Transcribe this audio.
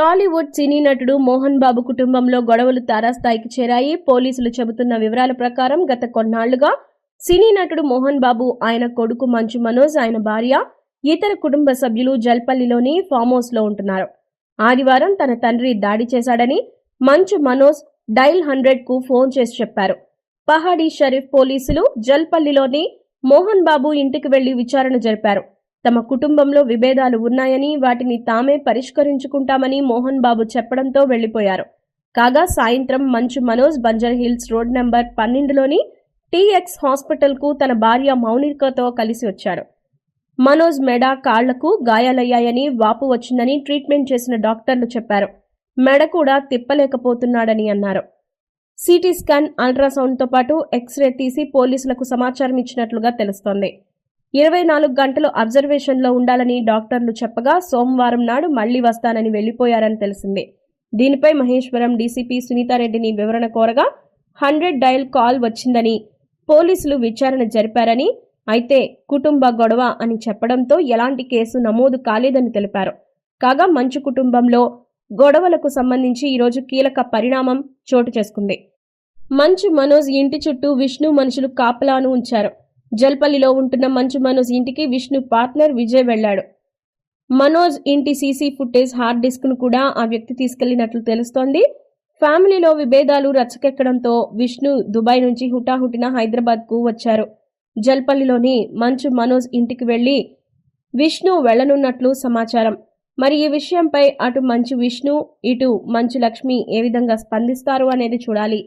టాలీవుడ్ సినీ నటుడు మోహన్ బాబు కుటుంబంలో గొడవలు తారాస్థాయికి చేరాయి. పోలీసులు చెబుతున్న వివరాల ప్రకారం గత కొన్నాళ్ళుగా సినీ నటుడు మోహన్ బాబు ఆయన కొడుకు మంచు మనోజ్ ఆయన భార్య ఇతర కుటుంబ సభ్యులు జల్పల్లిలోని ఫామ్ హౌస్లో ఉంటున్నారు. ఆదివారం తన తండ్రి దాడి చేశాడని మంచు మనోజ్ డైల్ హండ్రెడ్కు ఫోన్ చేసి చెప్పారు. పహాడీ షరీఫ్ పోలీసులు జల్పల్లిలోని మోహన్ బాబు ఇంటికి వెళ్ళి విచారణ జరిపారు. తమ కుటుంబంలో విభేదాలు ఉన్నాయని వాటిని తామే పరిష్కరించుకుంటామని మోహన్ బాబు చెప్పడంతో వెళ్ళిపోయారు కాగా సాయంత్రం Manchu Manoj Banjara Hills road number పన్నెండులోని TX హాస్పిటల్కు తన భార్య మౌనికతో కలిసి వచ్చాడు మనోజ్ మెడ కాళ్ళకు గాయాలయ్యాయని వాపు వచ్చిందని ట్రీట్మెంట్ చేసిన డాక్టర్లు చెప్పారు. మెడ కూడా తిప్పలేకపోతున్నాడని అన్నారు. సిటీ స్కాన్ అల్ట్రాసౌండ్తో పాటు ఎక్స్రే తీసి పోలీసులకు సమాచారం ఇచ్చినట్లుగా తెలుస్తోంది. ఇరవై నాలుగు గంటలు అబ్జర్వేషన్లో ఉండాలని డాక్టర్లు చెప్పగా సోమవారం నాడు మళ్ళీ వస్తానని వెళ్ళిపోయారని తెలిసింది. దీనిపై మహేశ్వరం డీసీపీ సునీతారెడ్డిని వివరణ కోరగా హండ్రెడ్ డయల్ కాల్ వచ్చిందని పోలీసులు విచారణ జరిపారని అయితే కుటుంబ గొడవ అని చెప్పడంతో ఎలాంటి కేసు నమోదు కాలేదని తెలిపారు. కాగా మంచు కుటుంబంలో గొడవలకు సంబంధించి ఈరోజు కీలక పరిణామం చోటు చేసుకుంది. మంచు మనోజ్ ఇంటి చుట్టూ విష్ణు మనుషులు కాపలాను ఉంచారు. జల్పల్లిలో ఉంటున్న మంచు మనోజ్ ఇంటికి విష్ణు పార్ట్నర్ విజయ్ వెళ్ళాడు మనోజ్ ఇంటి సీసీ ఫుటేజ్ హార్డ్ డిస్క్ను కూడా ఆ వ్యక్తి తీసుకెళ్ళినట్లు తెలుస్తోంది. ఫ్యామిలీలో విభేదాలు రచ్చకెక్కడంతో విష్ణు దుబాయ్ నుంచి హుటాహుటిన హైదరాబాద్కు వచ్చారు. జల్పల్లిలోని మంచు మనోజ్ ఇంటికి వెళ్ళి విష్ణు వెళ్ళనున్నట్లు సమాచారం. మరి ఈ విషయంపై అటు మంచు విష్ణు ఇటు మంచు లక్ష్మి ఏ విధంగా స్పందిస్తారు అనేది చూడాలి.